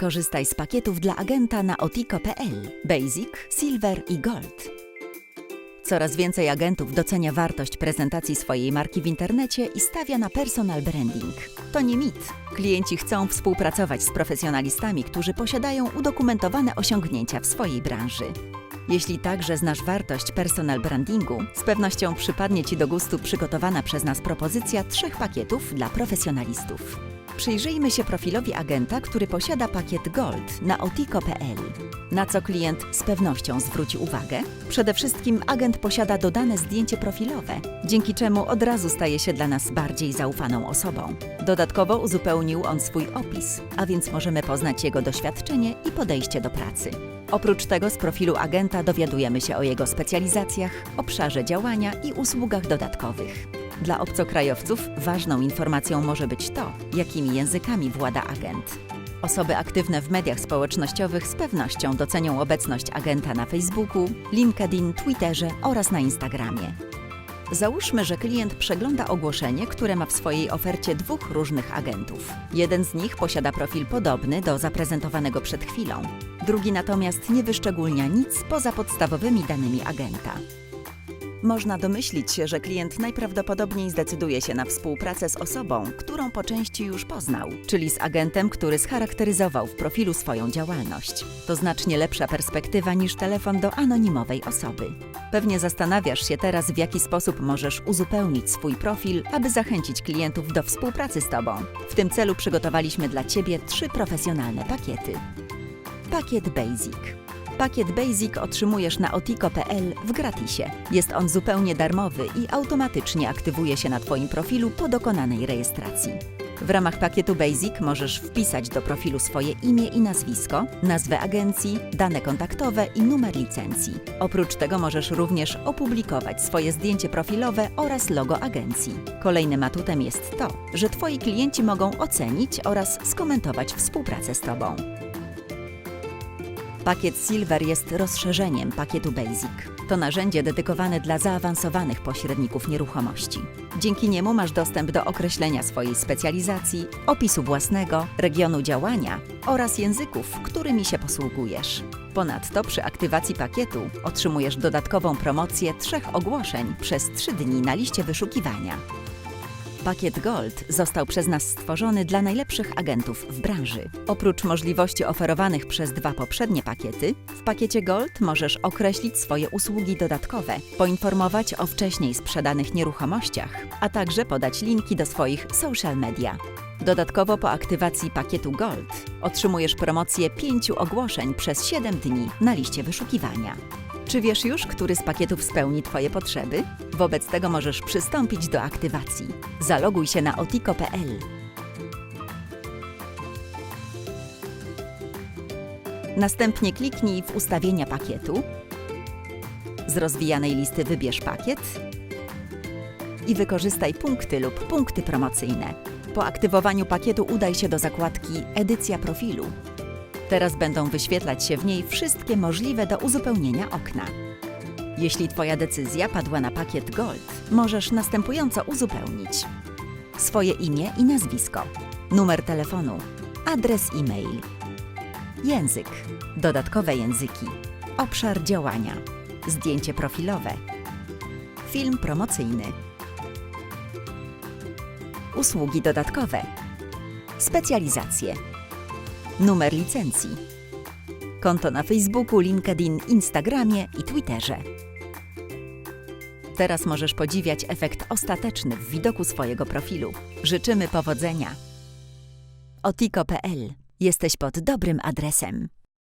Korzystaj z pakietów dla agenta na otiko.pl Basic, Silver i Gold. Coraz więcej agentów docenia wartość prezentacji swojej marki w internecie i stawia na personal branding. To nie mit. Klienci chcą współpracować z profesjonalistami, którzy posiadają udokumentowane osiągnięcia w swojej branży. Jeśli także znasz wartość personal brandingu, z pewnością przypadnie Ci do gustu przygotowana przez nas propozycja trzech pakietów dla profesjonalistów. Przyjrzyjmy się profilowi agenta, który posiada pakiet Gold na otiko.pl. Na co klient z pewnością zwróci uwagę? Przede wszystkim agent posiada dodane zdjęcie profilowe, dzięki czemu od razu staje się dla nas bardziej zaufaną osobą. Dodatkowo uzupełnił on swój opis, a więc możemy poznać jego doświadczenie i podejście do pracy. Oprócz tego z profilu agenta dowiadujemy się o jego specjalizacjach, obszarze działania i usługach dodatkowych. Dla obcokrajowców ważną informacją może być to, jakimi językami włada agent. Osoby aktywne w mediach społecznościowych z pewnością docenią obecność agenta na Facebooku, LinkedIn, Twitterze oraz na Instagramie. Załóżmy, że klient przegląda ogłoszenie, które ma w swojej ofercie dwóch różnych agentów. Jeden z nich posiada profil podobny do zaprezentowanego przed chwilą, drugi natomiast nie wyszczególnia nic poza podstawowymi danymi agenta. Można domyślić się, że klient najprawdopodobniej zdecyduje się na współpracę z osobą, którą po części już poznał, czyli z agentem, który scharakteryzował w profilu swoją działalność. To znacznie lepsza perspektywa niż telefon do anonimowej osoby. Pewnie zastanawiasz się teraz, w jaki sposób możesz uzupełnić swój profil, aby zachęcić klientów do współpracy z Tobą. W tym celu przygotowaliśmy dla Ciebie trzy profesjonalne pakiety. Pakiet Basic. Pakiet Basic otrzymujesz na otiko.pl w gratisie. Jest on zupełnie darmowy i automatycznie aktywuje się na Twoim profilu po dokonanej rejestracji. W ramach pakietu Basic możesz wpisać do profilu swoje imię i nazwisko, nazwę agencji, dane kontaktowe i numer licencji. Oprócz tego możesz również opublikować swoje zdjęcie profilowe oraz logo agencji. Kolejnym atutem jest to, że Twoi klienci mogą ocenić oraz skomentować współpracę z Tobą. Pakiet Silver jest rozszerzeniem pakietu Basic. To narzędzie dedykowane dla zaawansowanych pośredników nieruchomości. Dzięki niemu masz dostęp do określenia swojej specjalizacji, opisu własnego, regionu działania oraz języków, którymi się posługujesz. Ponadto przy aktywacji pakietu otrzymujesz dodatkową promocję trzech ogłoszeń przez trzy dni na liście wyszukiwania. Pakiet Gold został przez nas stworzony dla najlepszych agentów w branży. Oprócz możliwości oferowanych przez dwa poprzednie pakiety, w pakiecie Gold możesz określić swoje usługi dodatkowe, poinformować o wcześniej sprzedanych nieruchomościach, a także podać linki do swoich social media. Dodatkowo po aktywacji pakietu Gold otrzymujesz promocję pięciu ogłoszeń przez 7 dni na liście wyszukiwania. Czy wiesz już, który z pakietów spełni Twoje potrzeby? Wobec tego możesz przystąpić do aktywacji. Zaloguj się na otiko.pl. Następnie kliknij w ustawienia pakietu. Z rozwijanej listy wybierz pakiet i wykorzystaj punkty lub punkty promocyjne. Po aktywowaniu pakietu udaj się do zakładki Edycja profilu. Teraz będą wyświetlać się w niej wszystkie możliwe do uzupełnienia okna. Jeśli Twoja decyzja padła na pakiet Gold, możesz następująco uzupełnić swoje imię i nazwisko, numer telefonu, adres e-mail, język, dodatkowe języki, obszar działania, zdjęcie profilowe, film promocyjny, usługi dodatkowe, specjalizacje numer licencji, konto na Facebooku, LinkedIn, Instagramie i Twitterze. Teraz możesz podziwiać efekt ostateczny w widoku swojego profilu. Życzymy powodzenia. otiko.pl. Jesteś pod dobrym adresem.